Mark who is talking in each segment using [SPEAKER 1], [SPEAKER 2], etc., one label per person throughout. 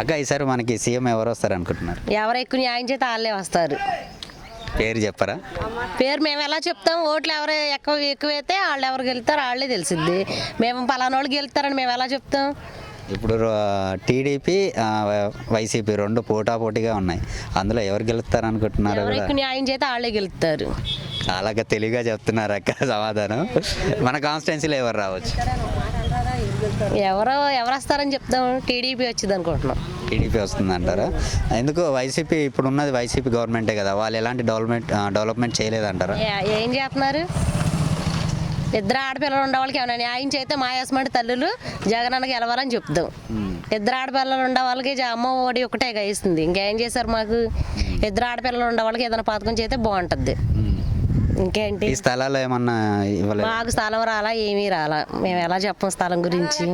[SPEAKER 1] అక్క ఈసారి మనకి సీఎం ఎవరు వస్తారు అనుకుంటున్నారు?
[SPEAKER 2] ఎవరు ఎక్కువ న్యాయం చేస్తే వాళ్ళే వస్తారు.
[SPEAKER 1] పేరు చెప్పరా?
[SPEAKER 2] పేరు మేము ఎలా చెప్తాం? ఓట్లు ఎవరు ఎక్కువ ఎక్కువైతే వాళ్ళు ఎవరు గెలుతారో వాళ్ళే తెలిసిద్ది. మేము పలానా వాళ్ళు గెలుతారని మేము ఎలా చెప్తాం?
[SPEAKER 1] ఇప్పుడు టీడీపీ వైసీపీ రెండు పోటాపోటీగా ఉన్నాయి. అందులో ఎవరు గెలుస్తారు అనుకుంటున్నారు
[SPEAKER 2] న్యాయం చేస్తే వాళ్ళే గెలుతారు.
[SPEAKER 1] చాలా తెలివిగా చెప్తున్నారు అక్క సమాధానం. మన కాన్స్టిట్యున్సీలో ఎవరు రావచ్చు?
[SPEAKER 2] ఎవరో ఎవరు వస్తారని చెప్తాం టీడీపీ వచ్చింది అనుకుంటున్నాం.
[SPEAKER 1] టీడీపీ వస్తుంది అంటారా? ఎందుకు వైసీపీ ఇప్పుడు ఉన్నది వైసీపీ గవర్నమెంటే కదా వాళ్ళు ఎలాంటి డెవలప్మెంట్ డెవలప్మెంట్ చేయలేదంటారా?
[SPEAKER 2] ఏ- ఏం చేస్తున్నారు? ఇద్దరు ఆడపిల్లలు ఉండే వాళ్ళకి ఏమైనా న్యాయం చేస్తే మా యజమాని తల్లులు జగనన్నకి గెలవాలని చెప్తాం. ఇద్దరు ఆడపిల్లలు ఉండే వాళ్ళకి జ- అమ్మ ఒడి ఒకటే ఇస్తుంది ఇంకేం చేశారు మాకు? ఇద్దరు ఆడపిల్లలు ఉండే వాళ్ళకి ఏదైనా పథకం చేస్తే బాగుంటుంది. ఇంకేంటి?
[SPEAKER 1] ఈ స్థలాలు ఏమన్నా ఇవ్వలేదు?
[SPEAKER 2] మాకు స్థలం రాలా ఏమీ రాలా. మేము ఎలా చెప్పం స్థలం గురించి?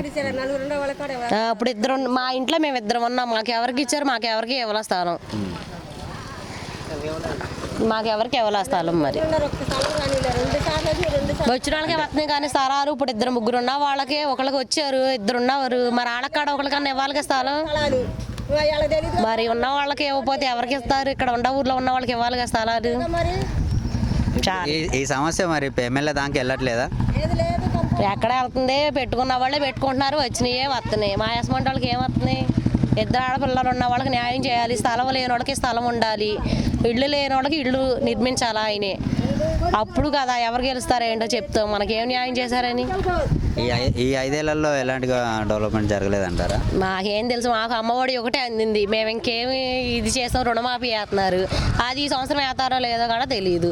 [SPEAKER 2] ఆ, ఇప్పుడు ఇద్దరు మా ఇంట్లో మేము ఇద్దరం ఉన్నాం. మాకు ఎవరికి ఇచ్చారు మాకు ఎవరికి ఇవ్వాల స్థలం. మాకు ఎవరికి ఇవ్వాల స్థలం మరి? వచ్చిన వాళ్ళకే వస్తున్నాయి కానీ స్థలాలు ఇప్పుడు ఇద్దరు ముగ్గురు ఉన్న వాళ్ళకి ఒకళ్ళకి వచ్చారు ఇద్దరు ఉన్నవారు. మరి ఆడకాడ ఒకరికన్నా ఇవ్వాలి స్థలం? మరి ఉన్న వాళ్ళకి ఇవ్వకపోతే ఎవరికి ఇస్తారు? ఇక్కడ ఉన్న ఊర్లో ఉన్న వాళ్ళకి ఇవ్వాలి కదా స్థలాలు
[SPEAKER 1] ఈ ఈ సమస్య మరి ఎమ్మెల్యే దానికి వెళ్ళట్లేదా?
[SPEAKER 2] ఎక్కడ వెళ్తుంది? పెట్టుకున్న వాళ్ళే పెట్టుకుంటున్నారు. వచ్చినాయే వస్తున్నాయి? మా యజమాని వాళ్ళకి ఏం వస్తున్నాయి? ఇద్దరు ఆడపిల్లలు ఉన్న వాళ్ళకి న్యాయం చేయాలి. స్థలం లేని వాళ్ళకి స్థలం ఉండాలి. ఇల్లు లేని వాళ్ళకి ఇల్లు నిర్మించాలా ఆయనే. అప్పుడు కదా ఎవరు గెలుస్తారో ఏంటో చెప్తాం. మనకేం న్యాయం చేశారని?
[SPEAKER 1] ఈ ఐదేళ్ళలో ఎలాంటి డెవలప్మెంట్ జరగలేదంటారా?
[SPEAKER 2] మాకేం తెలుసు. మాకు అమ్మఒడి ఒకటే అందింది. మేము ఇంకేమి ఇది చేస్తాం రుణమాఫీ వేస్తున్నారు అది ఈ సంవత్సరం వేస్తారో లేదో కూడా తెలియదు